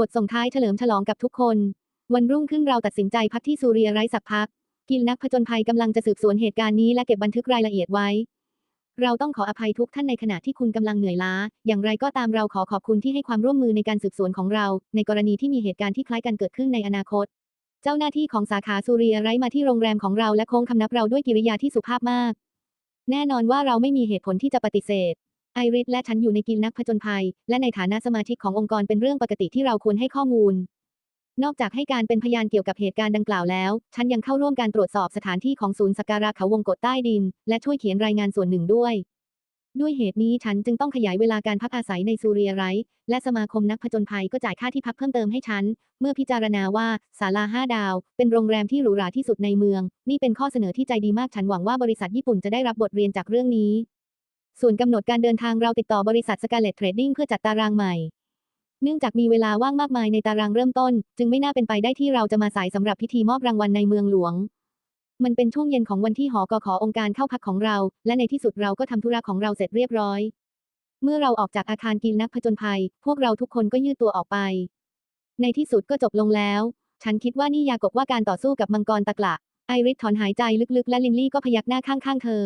บทส่งท้ายเฉลิมฉลองกับทุกคน วันรุ่งขึ้นเราตัดสินใจพักที่ซูเรียไร้สักพัก กิลนักผจญภัยกำลังจะสืบสวนเหตุการณ์นี้และเก็บบันทึกรายละเอียดไว้ เราต้องขออภัยทุกท่านในขณะที่คุณกำลังเหนื่อยล้า อย่างไรก็ตามเราขอขอบคุณที่ให้ความร่วมมือในการสืบสวนของเรา ในกรณีที่มีเหตุการณ์ที่คล้ายกันเกิดขึ้นในอนาคต เจ้าหน้าที่ของสาขาซูเรียไร้มาที่โรงแรมของเราและโค้งคำนับเราด้วยกิริยาที่สุภาพมาก แน่นอนว่าเราไม่มีเหตุผลที่จะปฏิเสธ ไอริสและฉันอยู่ในกิลนักผจญภัย และในฐานะสมาชิกขององค์กรเป็นเรื่องปกติที่เราควรให้ข้อมูล นอกจากให้การเป็นพยานเกี่ยวกับเหตุการณ์ดังกล่าวแล้ว ฉันยังเข้าร่วมการตรวจสอบสถานที่ของศูนย์สักการะเขาวงกตใต้ดิน และช่วยเขียนรายงานส่วนหนึ่งด้วย ด้วยเหตุนี้ฉันจึงต้องขยายเวลาการพักอาศัยในซูเรียไรท์และสมาคมนักผจญภัยก็จ่ายค่าที่พักเพิ่มเติมให้ฉัน เมื่อพิจารณาว่าศาลาห้าดาว เป็นโรงแรมที่หรูหราที่สุดในเมือง นี่เป็นข้อเสนอที่ใจดีมากฉันหวังว่าบริษัทญี่ปุ่นจะได้รับบทเรียนจากเรื่องนี้ ส่วนกำหนดการเดินทางเราติดต่อบริษัทสกาเลตเทรดดิ้งเพื่อจัดตารางใหม่ เนื่องจากมีเวลาว่างมากมายในตารางเริ่มต้น จึงไม่น่าเป็นไปได้ที่เราจะมาสายสำหรับพิธีมอบรางวัลในเมืองหลวง มันเป็นช่วงเย็นของวันที่หอกขอองค์การเข้าพักของเรา และในที่สุดเราก็ทำธุระของเราเสร็จเรียบร้อย เมื่อเราออกจากอาคารกิลนักผจญภัย พวกเราทุกคนก็ยืดตัวออกไป ในที่สุดก็จบลงแล้ว ฉันคิดว่านี่ยากบว่าการต่อสู้กับมังกรตะกละไอริสถอนหายใจลึกๆ และลินลี่ก็พยักหน้าข้างๆเธอ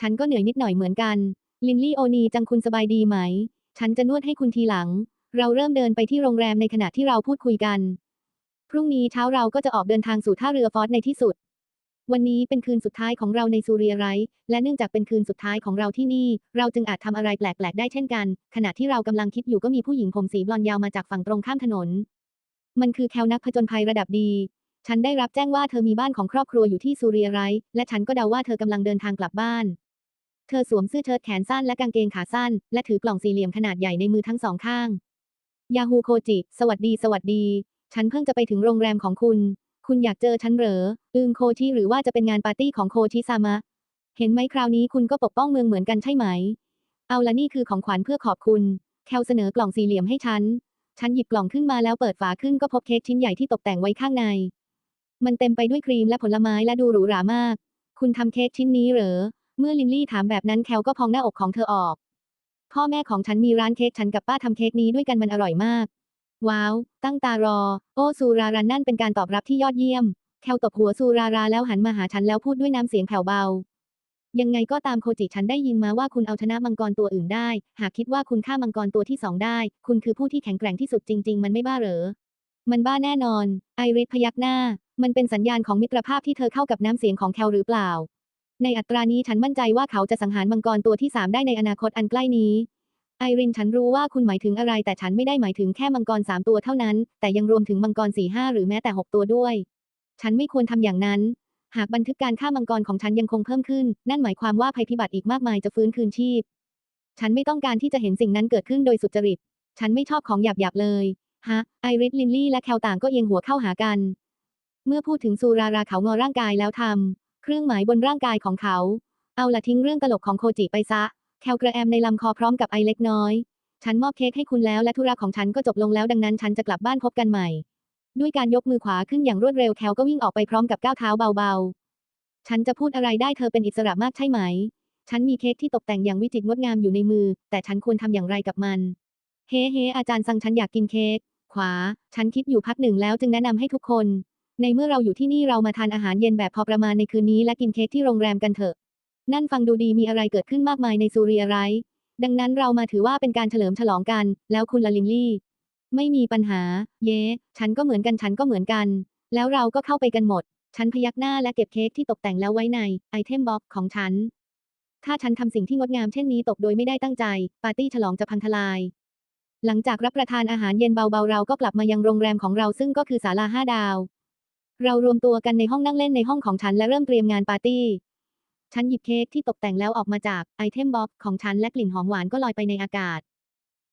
ฉันก็เหนื่อยนิดหน่อยเหมือนกัน ลินลี่โอนีจังคุณสบายดีไหม ฉันจะนวดให้คุณทีหลัง เราเริ่มเดินไปที่โรงแรมในขณะที่เราพูดคุยกัน พรุ่งนี้เช้าเราก็จะออกเดินทางสู่ท่าเรือฟอร์ดในที่สุด วันนี้เป็นคืนสุดท้ายของเราในซูเรียไรท์และเนื่องจากเป็นคืนสุดท้ายของเราที่นี่ เราจึงอาจทำอะไรแปลกๆได้เช่นกัน ขณะที่เรากำลังคิดอยู่ก็มีผู้หญิงผมสีบลอนด์ยาวมาจากฝั่งตรงข้ามถนน มันคือแคลนักผจญภัยระดับดีฉันได้รับแจ้งว่าเธอมีบ้านของครอบครัวอยู่ที่ซูเรียไรท์และฉันก็เดาว่าเธอกำลังเดินทางกลับบ้าน เธอสวมเสื้อเชิ้ตแขนสั้นและกางเกงขาสั้น และถือกล่องสี่เหลี่ยมขนาดใหญ่ในมือทั้งสองข้าง ยาฮูโคจิ สวัสดีสวัสดี ฉันเพิ่งจะไปถึงโรงแรมของคุณ คุณอยากเจอฉันเหรอ อืมโคชิหรือว่าจะเป็นงานปาร์ตี้ของโคชิซามะ เห็นไหมคราวนี้คุณก็ปกป้องเมืองเหมือนกันใช่ไหม เอาละนี่คือของขวัญเพื่อขอบคุณ แคลเสนอกล่องสี่เหลี่ยมให้ฉัน ฉันหยิบกล่องขึ้นมาแล้วเปิดฝาขึ้นก็พบเค้กชิ้นใหญ่ที่ตกแต่งไว้ข้างใน มันเต็มไปด้วยครีมและผลไม้และดูหรูหรามาก คุณทำเค้กชิ้นนี้เหรอ เมื่อลินลี่ถามแบบนั้นแคลก็พองหน้าอกของเธอออก พ่อแม่ของฉันมีร้านเค้กฉันกับป้าทำเค้กนี้ด้วยกันมันอร่อยมาก ว้าว ตั้งตารอ โอซูรารันนั่นเป็นการตอบรับที่ยอดเยี่ยม แคลตบหัวซูราราแล้วหันมาหาฉันแล้วพูดด้วยน้ำเสียงแผ่วเบา ยังไงก็ตามโคจิฉันได้ยินมาว่าคุณเอาชนะมังกรตัวอื่นได้ หากคิดว่าคุณฆ่ามังกรตัวที่สองได้ คุณคือผู้ที่แข็งแกร่งที่สุดจริง ๆ มันไม่บ้าเหรอ มันบ้าแน่นอน ไอริสพยักหน้า มันเป็นสัญญาณของมิตรภาพที่เธอเข้ากับน้ำเสียงของแคลหรือเปล่า ในอัตรานี้ฉันมั่นใจว่าเขาจะสังหารมังกรตัวที่สามได้ในอนาคตอันใกล้นี้ไอรินฉันรู้ว่าคุณหมายถึงอะไร แต่ฉันไม่ได้หมายถึงแค่มังกรสามตัวเท่านั้น แต่ยังรวมถึงมังกรสี่ห้าหรือแม้แต่หกตัวด้วย ฉันไม่ควรทำอย่างนั้น หากบันทึกการฆ่ามังกรของฉันยังคงเพิ่มขึ้น นั่นหมายความว่าภัยพิบัติอีกมากมายจะฟื้นคืนชีพ ฉันไม่ต้องการที่จะเห็นสิ่งนั้นเกิดขึ้นโดยสุจริต ฉันไม่ชอบของหยาบๆเลยฮะไอริสลินลี่และแคลต่างก็เอียงหัวเข้าหากัน เมื่อพูดถึงซูราราเขางอร่างกายแล้วทำเค รื่องหมายบนร่างกายของเขา เอาละทิ้งเรื่องตลกของโคจิไปซะ แคลกระแอมในลำคอพร้อมกับไอเล็กน้อย ฉันมอบเค้กให้คุณแล้วและธุระของฉันก็จบลงแล้วดังนั้นฉันจะกลับบ้านพบกันใหม่ ด้วยการยกมือขวาขึ้นอย่างรวดเร็วแคลก็วิ่งออกไปพร้อมกับก้าวเท้าเบาๆ ฉันจะพูดอะไรได้เธอเป็นอิสระมากใช่ไหม ฉันมีเค้กที่ตกแต่งอย่างวิจิตรงดงามอยู่ในมือ แต่ฉันควรทำอย่างไรกับมัน เฮ้เฮ้อาจารย์สั่งฉันอยากกินเค้ก ขวา ฉันคิดอยู่พักหนึ่งแล้วจึงแนะนำให้ทุกคน ในเมื่อเราอยู่ที่นี่เรามาทานอาหารเย็นแบบพอประมาณในคืนนี้และกินเค้กที่โรงแรมกันเถอะ นั่นฟังดูดีมีอะไรเกิดขึ้นมากมายในซูเรียไรดังนั้นเรามาถือว่าเป็นการเฉลิมฉลองกัน แล้วคุณละลินลี่ ไม่มีปัญหา เย้ ฉันก็เหมือนกันฉันก็เหมือนกัน แล้วเราก็เข้าไปกันหมด ฉันพยักหน้าและเก็บเค้กที่ตกแต่งแล้วไว้ในไอเทมบ็อกของฉัน ถ้าฉันทำสิ่งที่งดงามเช่นนี้ตกโดยไม่ได้ตั้งใจ ปาร์ตี้ฉลองจะพังทลาย หลังจากรับประทานอาหารเย็นเบาๆเราก็กลับมายังโรงแรมของเราซึ่งก็คือศาลาห้าดาว เรารวมตัวกันในห้องนั่งเล่นในห้องของฉันและเริ่มเตรียมงานปาร์ตี้ ฉันหยิบเค้กที่ตกแต่งแล้วออกมาจากไอเทมบ็อกของฉันและกลิ่นหอมหวานก็ลอยไปในอากาศ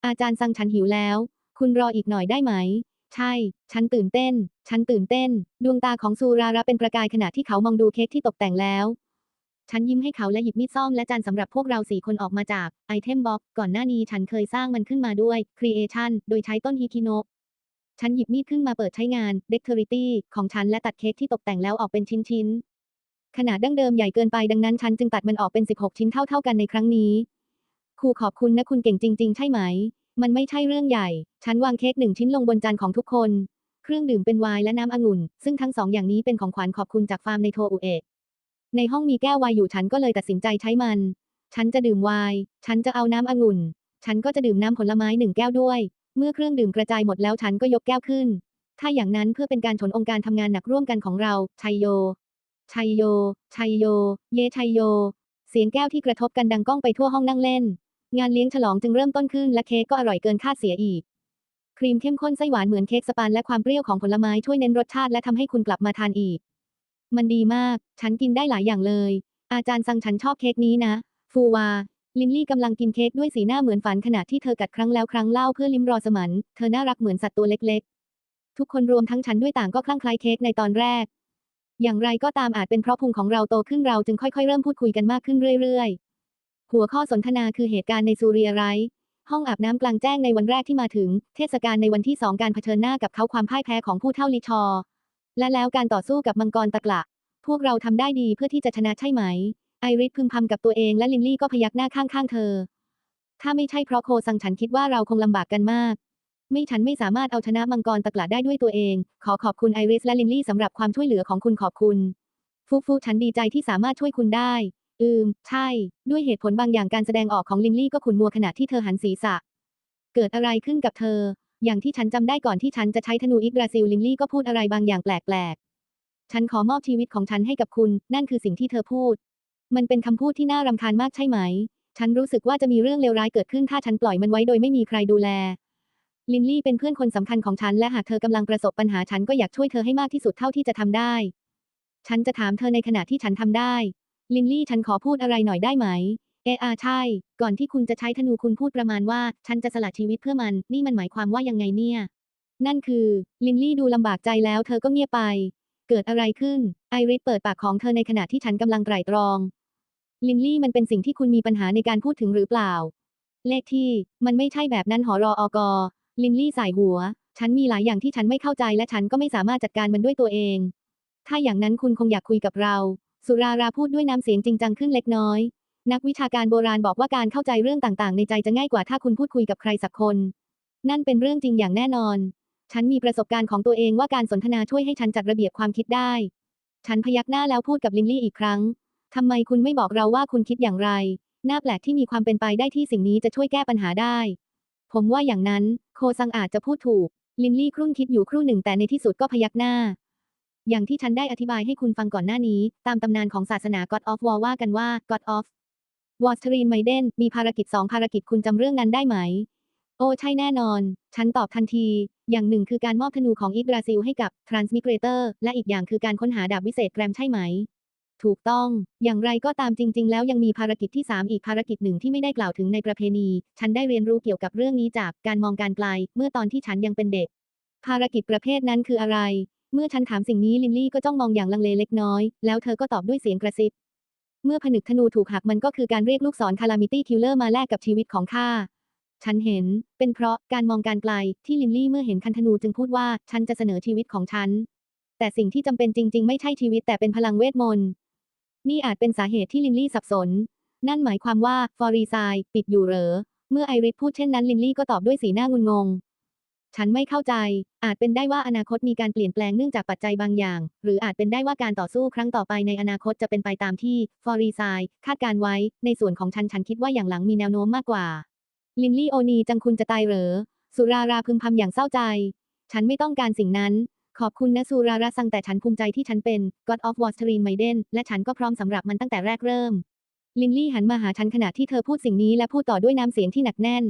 อาจารย์สั่งฉันหิวแล้ว คุณรออีกหน่อยได้ไหม ใช่ ฉันตื่นเต้น ฉันตื่นเต้น ดวงตาของซูราระเป็นประกายขณะที่เขามองดูเค้กที่ตกแต่งแล้ว ฉันยิ้มให้เขาและหยิบมีดซ่อมและจานสำหรับพวกเราสี่คนออกมาจากไอเทมบ็อกก่อนหน้านี้ฉันเคยสร้างมันขึ้นมาด้วย Creation โดยใช้ต้นฮิคิโนะ ฉันหยิบมีดขึ้นมาเปิดใช้งาน Dexterity ของฉันและตัดเค้กที่ตกแต่งแล้วออกเป็นชิ้นๆ ขนาดดั้งเดิมใหญ่เกินไปดังนั้นฉันจึงตัดมันออกเป็น 16 ชิ้นเท่าๆกันในครั้งนี้ ครูขอบคุณนะคุณเก่งจริง ๆ ใช่ไหม มันไม่ใช่เรื่องใหญ่ ฉันวางเค้กหนึ่งชิ้นลงบนจานของทุกคน เครื่องดื่มเป็นไวน์และน้ำองุ่น ซึ่งทั้งสองอย่างนี้เป็นของขวัญขอบคุณจากฟาร์มในโทอุเอะในห้องมีแก้วไวน์อยู่ฉันก็เลยตัดสินใจใช้มัน ฉันจะดื่มไวน์ ฉันจะเอาน้ำองุ่น ฉันก็จะดื่มน้ำผลไม้หนึ่งแก้วด้วย เมื่อเครื่องดื่มกระจายหมดแล้วฉันก็ยกแก้วขึ้น ถ้าอย่างนั้นเพื่อเป็นการชนองค์การทำงานหนักร่วมกันของเรา ชัยโย ชัยโย ชัยโย เยชัยโย เสียงแก้วที่กระทบกันดังก้องไปทั่วห้องนั่งเล่น งานเลี้ยงฉลองจึงเริ่มต้นขึ้นและเค้กก็อร่อยเกินคาดเสียอีก ครีมเข้มข้นไส้หวานเหมือนเค้กสปันและความเปรี้ยวของผลไม้ช่วยเน้นรสชาติและทำให้คุณกลับมาทานอีก มันดีมาก ฉันกินได้หลายอย่างเลย อาจารย์สั่งฉันชอบเค้กนี้นะ ฟูวา ลินลี่กำลังกินเค้กด้วยสีหน้าเหมือนฝันขณะที่เธอกัดครั้งแล้วครั้งเล่าเพื่อลิ้มรอสมัน เธอน่ารักเหมือนสัตว์ตัวเล็กๆ ทุกคนรวมทั้งฉันด้วยต่างก็คลั่งไคล้เค้กในตอนแรก อย่างไรก็ตามอาจเป็นเพราะพุงของเราโตขึ้นเราจึงค่อยๆ เริ่มพูดคุยกันมากขึ้นเรื่อยๆ หัวข้อสนทนาคือเหตุการณ์ในซูเรียไรห้องอาบน้ำกลางแจ้งในวันแรกที่มาถึง เทศกาลในวันที่สองการเผชิญหน้ากับเขาความพ่ายแพ้ของผู้เท่าลิชอ และแล้วการต่อสู้กับมังกรตะกละ พวกเราทำได้ดีเพื่อที่จะชนะใช่ไหม ไอริสพึมพำกับตัวเองและลินลี่ก็พยักหน้าข้างๆเธอ ถ้าไม่ใช่เพราะโคซังฉันคิดว่าเราคงลำบากกันมาก ไม่ฉันไม่สามารถเอาชนะมังกรตะกละได้ด้วยตัวเอง ขอขอบคุณไอริสและลินลี่สำหรับความช่วยเหลือของคุณขอบคุณฟูฟูฉันดีใจที่สามารถช่วยคุณได้ อืม ใช่ ด้วยเหตุผลบางอย่างการแสดงออกของลินลี่ก็ขุนมัวขณะที่เธอหันศีรษะ เกิดอะไรขึ้นกับเธอ อย่างที่ฉันจำได้ก่อนที่ฉันจะใช้ธนูอิกราซิลลินลี่ก็พูดอะไรบางอย่างแปลกๆฉันขอมอบชีวิตของฉันให้กับคุณ นั่นคือสิ่งที่เธอพูด มันเป็นคำพูดที่น่ารำคาญมากใช่ไหม ฉันรู้สึกว่าจะมีเรื่องเลวร้ายเกิดขึ้นถ้าฉันปล่อยมันไว้โดยไม่มีใครดูแล ลินลี่เป็นเพื่อนคนสำคัญของฉันและหากเธอกำลังประสบปัญหาฉันก็อยากช่วยเธอให้มากที่สุดเท่าที่จะทำได้ ฉันจะถามเธอในขณะที่ฉันทำได้ ลินลี่ฉันขอพูดอะไรหน่อยได้ไหม เออาใช่ ก่อนที่คุณจะใช้ธนูคุณพูดประมาณว่า ฉันจะสละชีวิตเพื่อมัน นี่มันหมายความว่ายังไงเนี่ย นั่นคือ ลินลี่ดูลำบากใจแล้ว เธอก็เงียบไป เกิดอะไรขึ้น ไอริสเปิดปากของเธอในขณะที่ฉันกำลังไตร่ตรอง ลินลี่มันเป็นสิ่งที่คุณมีปัญหาในการพูดถึงหรือเปล่า เลขที่ มันไม่ใช่แบบนั้นหอรออกอลินลี่สายหัว ฉันมีหลายอย่างที่ฉันไม่เข้าใจและฉันก็ไม่สามารถจัดการมันด้วยตัวเอง ถ้าอย่างนั้นคุณคงอยากคุยกับเรา สุราราพูดด้วยน้ำเสียงจริงจังขึ้นเล็กน้อย นักวิชาการโบราณบอกว่าการเข้าใจเรื่องต่างๆ ในใจจะง่ายกว่าถ้าคุณพูดคุยกับใครสักคน นั่นเป็นเรื่องจริงอย่างแน่นอน ฉันมีประสบการณ์ของตัวเองว่าการสนทนาช่วยให้ฉันจัดระเบียบความคิดได้ ฉันพยักหน้าแล้วพูดกับลินลี่อีกครั้ง ทำไมคุณไม่บอกเราว่าคุณคิดอย่างไร น่าแปลกที่มีความเป็นไปได้ที่สิ่งนี้จะช่วยแก้ปัญหาได้ ผมว่าอย่างนั้น โคซังอาจจะพูดถูก ลินลี่ครุ่นคิดอยู่ครู่หนึ่งแต่ในที่สุดก็พยักหน้า อย่างที่ฉันได้อธิบายให้คุณฟังก่อนหน้านี้ ตามตำนานของศาสนา God of War ว่ากันว่า God of w a t e r i n m a i d e n มีภารกิจสองภารกิจคุณจำเรื่องนั้นได้ไหม โอ้ใช่แน่นอน ฉันตอบทันที อย่างหนึ่งคือการมอบธนูของอิกราซิลให้กับ Transmigrator และอีกอย่างคือการค้นหาดาบวิเศษแกรมใช่ไหม ถูกต้อง อย่างไรก็ตามจริง ๆ แล้วยังมีภารกิจที่ 3 อีกภารกิจหนึ่งที่ไม่ได้กล่าวถึงในประเพณี ฉันได้เรียนรู้เกี่ยวกับเรื่องนี้จากการมองการไกล เมื่อตอนที่ฉันยังเป็นเด็ก ภารกิจประเภทนั้นคืออะไร เมื่อฉันถามสิ่งนี้ลินลี่ก็จ้องมองอย่างลังเลเล็กน้อย แล้วเธอก็ตอบด้วยเสียงกระซิบ เมื่อผนึกธนูถูกหักมันก็คือการเรียกลูกศรคาลามิตี้คิลเลอร์มาแลกกับชีวิตของข้า ฉันเห็น เป็นเพราะการมองการไกลที่ลินลี่เมื่อเห็นคันธนูจึงพูดว่าฉันจะเสนอชีวิตของฉันแต่สิ่งที่จำเป็นจริง ๆ ไม่ใช่ชีวิตแต่เป็นพลังเวทมนต์ นี่อาจเป็นสาเหตุที่ลินลี่สับสน นั่นหมายความว่าฟอรีไซปิดอยู่เหรอ เมื่อไอริสพูดเช่นนั้นลินลี่ก็ตอบด้วยสีหน้างุนงง ฉันไม่เข้าใจ อาจเป็นได้ว่าอนาคตมีการเปลี่ยนแปลงเนื่องจากปัจจัยบางอย่าง หรืออาจเป็นได้ว่าการต่อสู้ครั้งต่อไปในอนาคตจะเป็นไปตามที่ฟอรีไซคาดการไว้ ในส่วนของฉันฉันคิดว่าอย่างหลังมีแนวโน้มมากกว่า ลินลี่โอนีจังคุณจะตายเหรอ สุราราพึมพำอย่างเศร้าใจ ฉันไม่ต้องการสิ่งนั้น ขอบคุณนะสุราราซังแต่ฉันภูมิใจที่ฉันเป็น God of w a t e r i n Maiden และฉันก็พร้อมสำหรับมันตั้งแต่แรกเริ่ม ลินลี่หันมาหาฉันขณะที่เธอพูดสิ่งนี้และพูดต่อด้วยน้ำเสียงที่หนักแน่น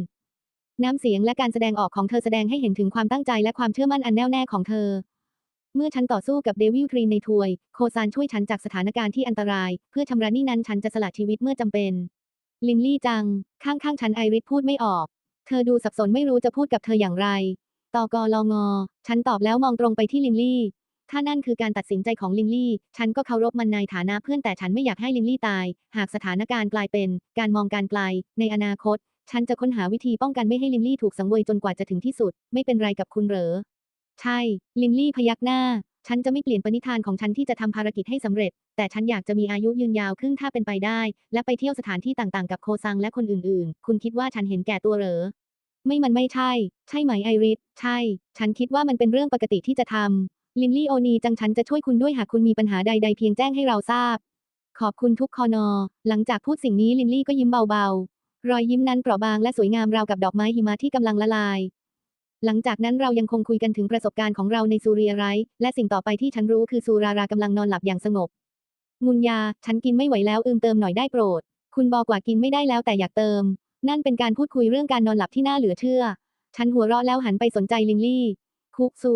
น้ำเสียงและการแสดงออกของเธอแสดงให้เห็นถึงความตั้งใจและความเชื่อมั่นอันแน่วแน่ของเธอ เมื่อฉันต่อสู้กับเดวิลทรีในทวย โคซานช่วยฉันจากสถานการณ์ที่อันตราย เพื่อชำระหนี้นั้นฉันจะสละชีวิตเมื่อจำเป็น ลินลี่จัง ข้างๆฉันไอริสพูดไม่ออก เธอดูสับสนไม่รู้จะพูดกับเธออย่างไร ตอกอลองอฉันตอบแล้วมองตรงไปที่ลินลี่ถ้านั่นคือการตัดสินใจของลินลี่ ฉันก็เคารพมันในฐานะเพื่อนแต่ฉันไม่อยากให้ลินลี่ตาย หากสถานการณ์กลายเป็นการมองการไกล ในอนาคต ฉันจะค้นหาวิธีป้องกันไม่ให้ลินลี่ถูกสังเวยจนกว่าจะถึงที่สุด ไม่เป็นไรกับคุณเหรอ ใช่ ลินลี่พยักหน้า ฉันจะไม่เปลี่ยนปณิธานของฉันที่จะทำภารกิจให้สำเร็จ แต่ฉันอยากจะมีอายุยืนยาวขึ้นถ้าเป็นไปได้ และไปเที่ยวสถานที่ต่างๆ กับโคซังและคนอื่นๆ คุณคิดว่าฉันเห็นแก่ตัวเหรอ ไม่มันไม่ใช่ ใช่ไหมไอริสใช่ ฉันคิดว่ามันเป็นเรื่องปกติที่จะทำ ลินลี่โอนีจังฉันจะช่วยคุณด้วยหากคุณมีปัญหาใด ๆ เพียงแจ้งให้เราทราบ ขอบคุณทุกคอนอ หลังจากพูดสิ่งนี้ลินลี่ก็ยิ้มเบาๆ รอยยิ้มนั้นเปราะบางและสวยงามราวกับดอกไม้หิมะที่กำลังละลาย หลังจากนั้นเรายังคงคุยกันถึงประสบการณ์ของเราในซูเรียไรท์และสิ่งต่อไปที่ฉันรู้คือซูรารากำลังนอนหลับอย่างสงบ มุนยา ฉันกินไม่ไหวแล้วอืมเติมหน่อยได้โปรด คุณบอกว่ากินไม่ได้แล้วแต่อยากเติม นั่นเป็นการพูดคุยเรื่องการนอนหลับที่น่าเหลือเชื่อ ฉันหัวเราะแล้วหันไปสนใจลินลี่ คุกซู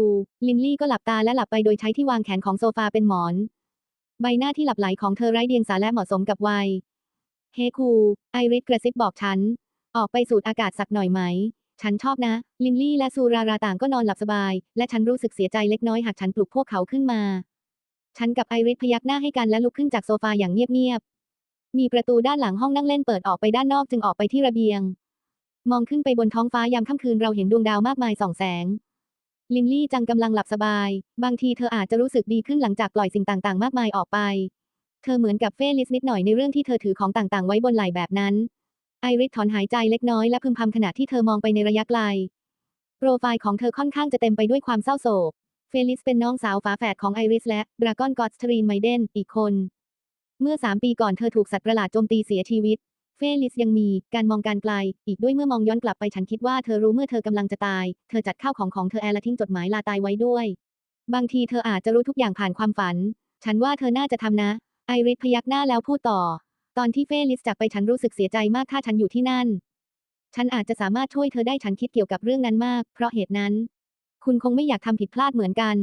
ลินลี่ก็หลับตาและหลับไปโดยใช้ที่วางแขนของโซฟาเป็นหมอน ใบหน้าที่หลับไหลของเธอไร้เดียงสาและเหมาะสมกับวัย เฮคู ไอริสกระซิบบอกฉัน ออกไปสูดอากาศสักหน่อยไหม ฉันชอบนะ ลินลี่และซูราราต่างก็นอนหลับสบาย และฉันรู้สึกเสียใจเล็กน้อยหากฉันปลุกพวกเขาขึ้นมา ฉันกับไอริสพยักหน้าให้กันและลุกขึ้นจากโซฟาอย่างเงียบๆ มีประตูด้านหลังห้องนั่งเล่นเปิดออกไปด้านนอกจึงออกไปที่ระเบียง มองขึ้นไปบนท้องฟ้ายามค่ำคืนเราเห็นดวงดาวมากมายส่องแสง ลินลี่จังกำลังหลับสบาย บางทีเธออาจจะรู้สึกดีขึ้นหลังจากปล่อยสิ่งต่างๆ มากมายออกไป เธอเหมือนกับเฟลิสนิดหน่อยในเรื่องที่เธอถือของต่างๆ ไว้บนไหล่แบบนั้น ไอริสถอนหายใจเล็กน้อยและพึมพำขณะที่เธอมองไปในระยะไกล โปรไฟล์ของเธอค่อนข้างจะเต็มไปด้วยความเศร้าโศก เฟลิสเป็นน้องสาวฝาแฝดของไอริสและดราก้อนกอดสตรีนไมเดนอีกคน เมื่อสามปีก่อนเธอถูกสัตว์ประหลาดโจมตีเสียชีวิต เฟลิสยังมีการมองการไกล อีกด้วยเมื่อมองย้อนกลับไปฉันคิดว่าเธอรู้เมื่อเธอกำลังจะตาย เธอจัดข้าวของของเธอแอร์และทิ้งจดหมายลาตายไว้ด้วย บางทีเธออาจจะรู้ทุกอย่างผ่านความฝัน ฉันว่าเธอน่าจะทำนะ ไอริสพยักหน้าแล้วพูดต่อ ตอนที่เฟลิสจากไปฉันรู้สึกเสียใจมากถ้าฉันอยู่ที่นั่น ฉันอาจจะสามารถช่วยเธอได้ฉันคิดเกี่ยวกับเรื่องนั้นมาก เพราะเหตุนั้น คุณคงไม่อยากทำผิดพลาดเหมือนกัน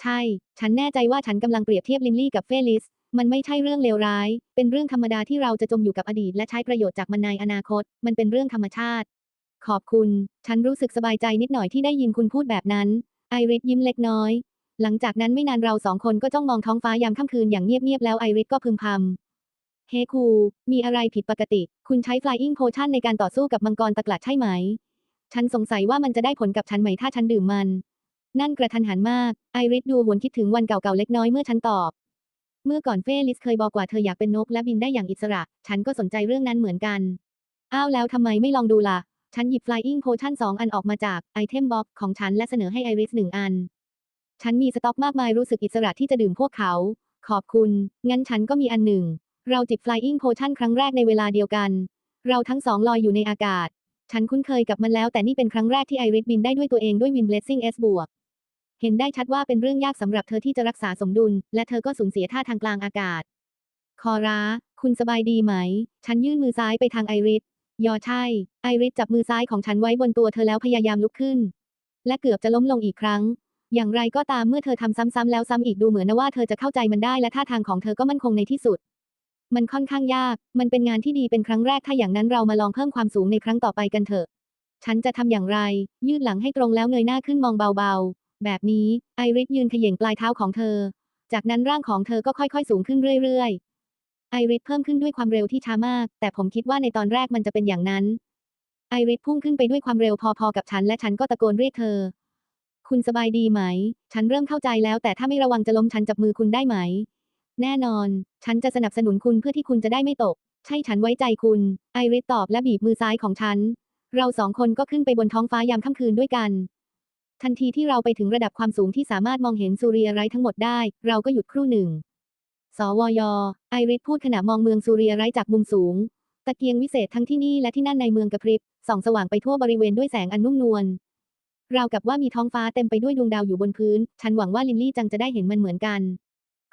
ใช่ ฉันแน่ใจว่าฉันกำลังเปรียบเทียบลินลี่กับเฟลิส มันไม่ใช่เรื่องเลวร้าย เป็นเรื่องธรรมดาที่เราจะจมอยู่กับอดีตและใช้ประโยชน์จากมันในอนาคต มันเป็นเรื่องธรรมชาติ ขอบคุณ ฉันรู้สึกสบายใจนิดหน่อยที่ได้ยินคุณพูดแบบนั้น ไอริสยิ้มเล็กน้อย หลังจากนั้นไม่นานเราสองคนก็จ้องมองท้องฟ้ายามค่ำคืนอย่างเงียบๆแล้วไอริสก็พึมพำ เฮ้คู มีอะไรผิดปกติ คุณใช้ flying potion ในการต่อสู้กับมังกรตะกลัดใช่ไหม ฉันสงสัยว่ามันจะได้ผลกับฉันไหมถ้าฉันดื่มมัน นั่นกระทันหันมาก ไอริสดูหวนคิดถึงวันเก่าๆเล็กน้อยเมื่อฉันตอบ เมื่อก่อนเฟลิสเคยบอกว่าเธออยากเป็นนกและบินได้อย่างอิสระ ฉันก็สนใจเรื่องนั้นเหมือนกัน อ้าวแล้วทำไมไม่ลองดูล่ะ ฉันหยิบ flying potion สองอันออกมาจากไอเทมบ็อกของฉันและเสนอให้ไอริสหนึ่งอัน ฉันมีสต็อกมากมายรู้สึกอิสระที่จะดื่มพวกเขา ขอบคุณ งั้นฉันก็มีอันหนึ่ง เราจิบ flying potion ครั้งแรกในเวลาเดียวกัน เราทั้งสองลอยอยู่ในอากาศ ฉันคุ้นเคยกับมันแล้วแต่นี่เป็นครั้งแรกที่ไอริสบินได้ด้วยตัวเองด้วย Wind Blessing S บวก เห็นได้ชัดว่าเป็นเรื่องยากสำหรับเธอที่จะรักษาสมดุล และเธอก็สูญเสียท่าทางกลางอากาศ คอราคุณสบายดีไหม ฉันยื่นมือซ้ายไปทางไอริสยอใช่ ไอริสจับมือซ้ายของฉันไว้บนตัวเธอแล้วพยายามลุกขึ้น และเกือบจะล้มลงอีกครั้ง อย่างไรก็ตามเมื่อเธอทำซ้ำๆแล้วซ้ำอีกดูเหมือนนะว่าเธอจะเข้าใจมันได้และท่าทางของเธอก็มั่นคงในที่สุด มันค่อนข้างยาก มันเป็นงานที่ดีเป็นครั้งแรกถ้าอย่างนั้นเรามาลองเพิ่มความสูงในครั้งต่อไปกันเถอะ ฉันจะทำอย่างไร ยืดหลังให้ตรงแล้วเงยหน้าขึ้นมองเบาๆ แบบนี้ไอริสยืนเขย่งปลายเท้าของเธอ จากนั้นร่างของเธอก็ค่อยๆ สูงขึ้นเรื่อยๆ ไอริสเพิ่มขึ้นด้วยความเร็วที่ช้ามาก แต่ผมคิดว่าในตอนแรกมันจะเป็นอย่างนั้น ไอริสพุ่งขึ้นไปด้วยความเร็วพอๆ กับฉันและฉันก็ตะโกนเรียกเธอ คุณสบายดีไหม ฉันเริ่มเข้าใจแล้ว แต่ถ้าไม่ระวังจะล้มฉันจับมือคุณได้ไหม แน่นอน ฉันจะสนับสนุนคุณเพื่อที่คุณจะได้ไม่ตก ใช่ฉันไว้ใจคุณ ไอริสตอบและบีบมือซ้ายของฉัน เราสองคนก็ขึ้นไปบนท้องฟ้ายามค่ำคืนด้วยกัน ทันทีที่เราไปถึงระดับความสูงที่สามารถมองเห็นซูเรียไรท์ทั้งหมดได้ เราก็หยุดครู่หนึ่ง สวยไอริสพูดขณะมองเมืองซูเรียไรท์จากมุมสูง ตะเกียงวิเศษทั้งที่นี่และที่นั่นในเมืองกระพริบ ส่องสว่างไปทั่วบริเวณด้วยแสงอันนุ่มนวลราวกับว่ามีท้องฟ้าเต็มไปด้วยดวงดาวอยู่บนพื้น ฉันหวังว่าลินลี่จังจะได้เห็นมันเหมือนกัน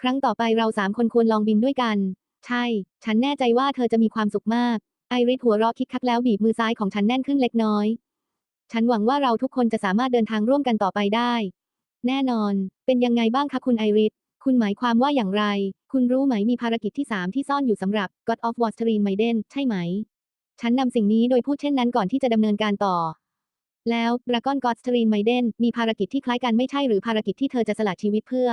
ครั้งต่อไปเราสามคนควรลองบินด้วยกัน ใช่ ฉันแน่ใจว่าเธอจะมีความสุขมาก ไอริสหัวเราะคิกคักแล้วบีบมือซ้ายของฉันแน่นขึ้นเล็กน้อย ฉันหวังว่าเราทุกคนจะสามารถเดินทางร่วมกันต่อไปได้ แน่นอน เป็นยังไงบ้างคะคุณไอริสคุณหมายความว่าอย่างไร คุณรู้ไหมมีภารกิจที่สามที่ซ่อนอยู่สำหรับ God of War Stream Maiden ใช่ไหม ฉันนำสิ่งนี้โดยพูดเช่นนั้นก่อนที่จะดำเนินการต่อ แล้ว Dragon God Stream Maiden มีภารกิจที่คล้ายกันไม่ใช่หรือภารกิจที่เธอจะสละชีวิตเพื่อ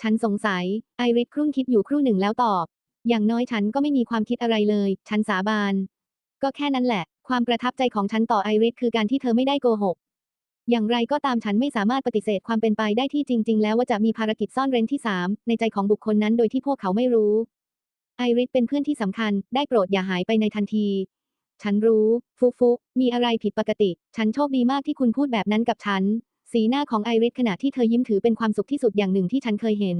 ฉันสงสัย ไอริสครุ่นคิดอยู่ครู่หนึ่งแล้วตอบ อย่างน้อยฉันก็ไม่มีความคิดอะไรเลย ฉันสาบาน ก็แค่นั้นแหละ ความประทับใจของฉันต่อไอริสคือการที่เธอไม่ได้โกหก อย่างไรก็ตามฉันไม่สามารถปฏิเสธความเป็นไปได้ที่จริง ๆ แล้วว่าจะมีภารกิจซ่อนเร้นที่สามในใจของบุคคลนั้นโดยที่พวกเขาไม่รู้ ไอริสเป็นเพื่อนที่สำคัญ ได้โปรดอย่าหายไปในทันที ฉันรู้ ฟุฟุมีอะไรผิดปกติ ฉันโชคดีมากที่คุณพูดแบบนั้นกับฉัน สีหน้าของไอริสขณะที่เธอยิ้มถือเป็นความสุขที่สุดอย่างหนึ่งที่ฉันเคยเห็น